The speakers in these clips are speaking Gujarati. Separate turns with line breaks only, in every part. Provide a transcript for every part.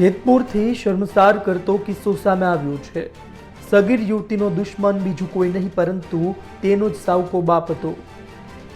જેતપુરથી શર્મસાર કરતો કિસ્સો સામે આવ્યો છે. સગીર યુવતીનો દુશ્મન બીજું કોઈ નહીં, પરંતુ તેનો જ સાવકો બાપ હતો.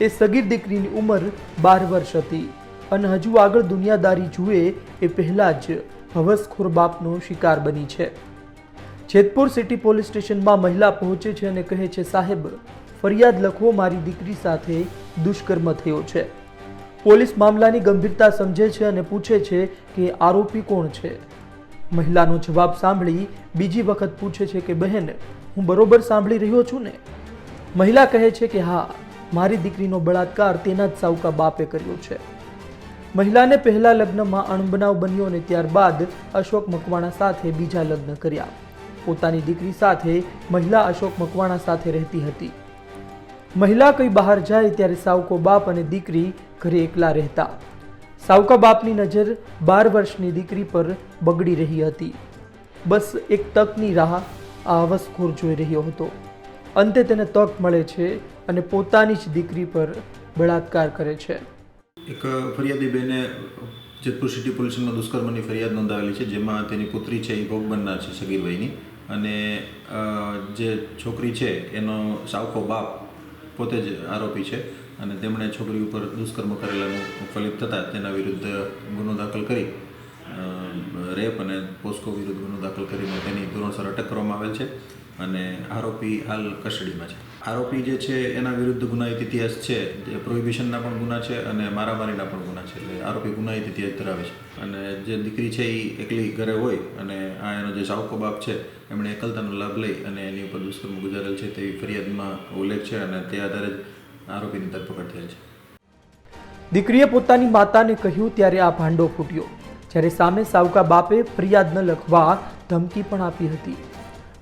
એ સગીર દીકરીની ઉંમર બાર વર્ષ હતી અને હજુ આગળ દુનિયાદારી જુએ એ પહેલાં જ હવસખોર બાપનો શિકાર બની છે. જેતપુર સિટી પોલીસ સ્ટેશનમાં મહિલા પહોંચે છે અને કહે છે, સાહેબ, ફરિયાદ લખો મારી દીકરી સાથે દુષ્કર્મ થયો છે. પોલીસ મામલાની ગંભીરતા સમજે છે અને પૂછે છે કે આરોપી કોણ છે. મહિલાનો જવાબ સાંભળી બીજી વખત પૂછે છે કે, બહેન, હું બરોબર સાંભળી રહ્યો છું ને? મહિલા કહે છે કે, હા, મારી દીકરીનો બળાત્કાર તેના જ સાવકા બાપે કર્યો છે. મહિલાને પહેલા લગ્નમાં અણબનાવ બન્યો અને ત્યારબાદ અશોક મકવાણા સાથે બીજા લગ્ન કર્યા. પોતાની દીકરી સાથે મહિલા અશોક મકવાણા સાથે રહેતી હતી. મહિલા કંઈ બહાર જાય ત્યારે સાવકો બાપ અને દીકરી ઘરે એકલા રહેતા. સાવકા બાપની નજર બાર વર્ષની દીકરી પર બગડી રહી હતી. બસ એક તકની રાહ આ હવસખોર જોઈ રહ્યો હતો. અંતે તેને તક મળે છે અને પોતાની જ દીકરી પર બળાત્કાર કરે છે.
એક ફરિયાદી બેને જેતપુર સિટી પોલીસમાં દુષ્કર્મની ફરિયાદ નોંધાવેલી છે, જેમાં તેની પુત્રી છે, એ ભોગ છે સગીરભાઈની. અને જે છોકરી છે, એનો સાવકો બાપ પોતે જ આરોપી છે અને તેમણે છોકરી ઉપર દુષ્કર્મ કરેલાનું ફલિત થતાં તેના વિરુદ્ધ ગુનો દાખલ કરી રેપ અને પોસ્કો વિરુદ્ધ ગુનો દાખલ કરીને તેની ધોરણસર અટક કરવામાં આવેલ છે અને આરોપી હાલ કસ્ટડીમાં છે. આરોપી જે છે, એના વિરુદ્ધ ગુનાહિત ઇતિહાસ છે. જે પ્રોહિબિશનના પણ ગુના છે અને મારામારીના પણ ગુના છે. એટલે આરોપી ગુનાહિત ઇતિહાસ ધરાવે છે. અને જે દીકરી છે એ એકલી ઘરે હોય અને આ એનો જે સાવકો બાપ છે, એમણે એકલતાનો લાભ લઈ અને એની ઉપર દુષ્કર્મ ગુજારેલ છે તેવી ફરિયાદમાં ઉલ્લેખ છે અને તે આધારે જ આરોપીની ધરપકડ થયેલ છે.
દીકરીએ પોતાની માતાને કહ્યું ત્યારે આ ભાંડો ફૂટ્યો. જ્યારે સામે સાવકા બાપે ફરિયાદ ન લખવા ધમકી પણ આપી હતી.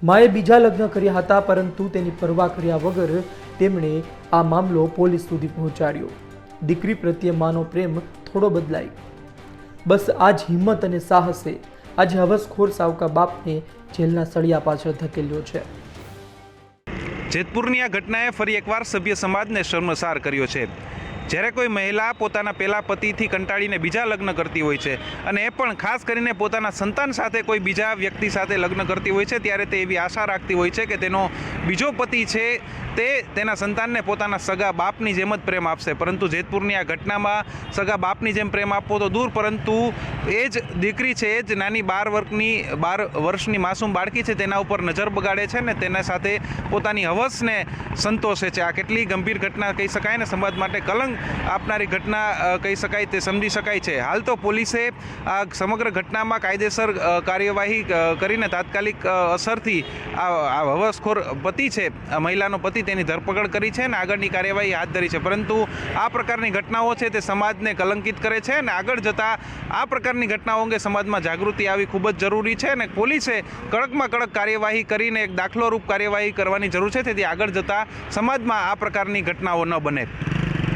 માએ બીજા લગ્ન કર્યા હતા, પરંતુ તેની પરવા કર્યા વગર તેમણે આ મામલો પોલીસ સુધી પહોંચાડ્યો. દીકરી પ્રત્યે માનો પ્રેમ થોડો બદલાય બસ આજ હિંમત અને સાહસે, આજે હવસખોર સાવકા બાપને જેલના સળિયા પાછળ ધકેલ્યો છે.
જેતપુરની આ ઘટનાએ ફરી એકવાર સભ્ય સમાજને શર્મસાર કર્યો છે. જ્યારે કોઈ મહિલા પોતાના પહેલા પતિથી કંટાળીને બીજા લગ્ન કરતી હોય છે અને એ પણ ખાસ કરીને પોતાના સંતાન સાથે કોઈ બીજા વ્યક્તિ સાથે લગ્ન કરતી હોય છે, ત્યારે તે એવી આશા રાખતી હોય છે કે તેનો બીજો પતિ છે તે તેના સંતાનને પોતાના સગા બાપની જેમ જ પ્રેમ આપશે. પરંતુ જેતપુરની આ ઘટનામાં સગા બાપની જેમ પ્રેમ આપવો તો દૂર, પરંતુ એ જ દીકરી છે, એ જ નાની બાર વર્ષની બાર વર્ષની માસૂમ બાળકી છે, તેના ઉપર નજર બગાડે છે ને તેના સાથે પોતાની હવસને સંતોષે છે. આ કેટલી ગંભીર ઘટના કહી શકાય ને? સમાજ માટે કલંક આપનારી ઘટના કહી શકાય તે સમજી શકાય છે. હાલ તો પોલીસે આ સમગ્ર ઘટનામાં કાયદેસર કાર્યવાહી કરીને તાત્કાલિક અસરથી આ હવસખોર પતિ છે મહિલાનો પતિ તેની ધરપકડ કરી છે અને આગળની કાર્યવાહી હાથ ધરી છે. પરંતુ આ પ્રકારની ઘટનાઓ છે તે સમાજને કલંકિત કરે છે અને આગળ જતાં આ પ્રકારની ઘટનાઓ અંગે સમાજમાં જાગૃતિ આવી ખૂબ જ જરૂરી છે અને પોલીસે કડકમાં કડક કાર્યવાહી કરીને એક દાખલોરૂપ કાર્યવાહી કરવાની જરૂર છે. તેથી આગળ જતાં સમાજમાં આ પ્રકારની ઘટનાઓ ન બને.